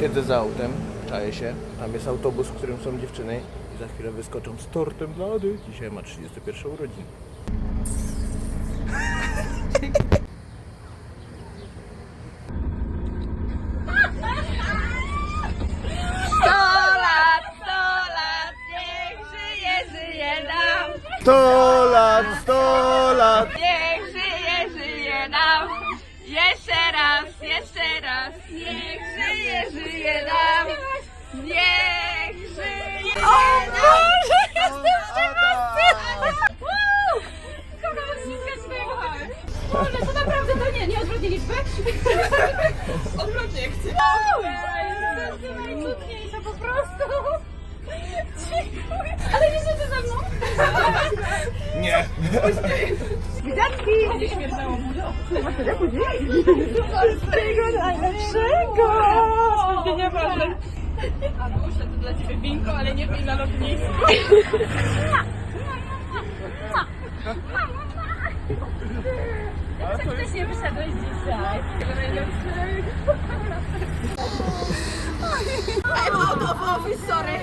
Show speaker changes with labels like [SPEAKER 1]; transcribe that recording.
[SPEAKER 1] siedzę za autem, czaję się. Tam jest autobus, w którym są dziewczyny. I za chwilę wyskoczą z tortem dla Ady. Dzisiaj ma 31 urodzin.
[SPEAKER 2] Sto lat, sto lat, niech żyje, żyje nam.
[SPEAKER 1] 100 lat, 100 lat!
[SPEAKER 2] Niech żyje, żyje nam. Jeszcze raz, jeszcze Niech żyje O Boże, jestem szczęśliwy! Kocham odciskać swojego hału. Boże, to naprawdę to nie, nie odwrotnie liczby? Odwrotnie chcę. Jesteś najcudniejsza po prostu. Dziękuję. Ale nie siedzę ze mną.
[SPEAKER 1] Nie.
[SPEAKER 2] Gwiazdki! Nie śmierzało mu. Wszystkiego najlepszego! Będzie nieważne. A muszę to dla Ciebie winko, ale nie pij na lotnisku. Tak wcześnie wyszedłeś dzisiaj. I'm out of office, sorry.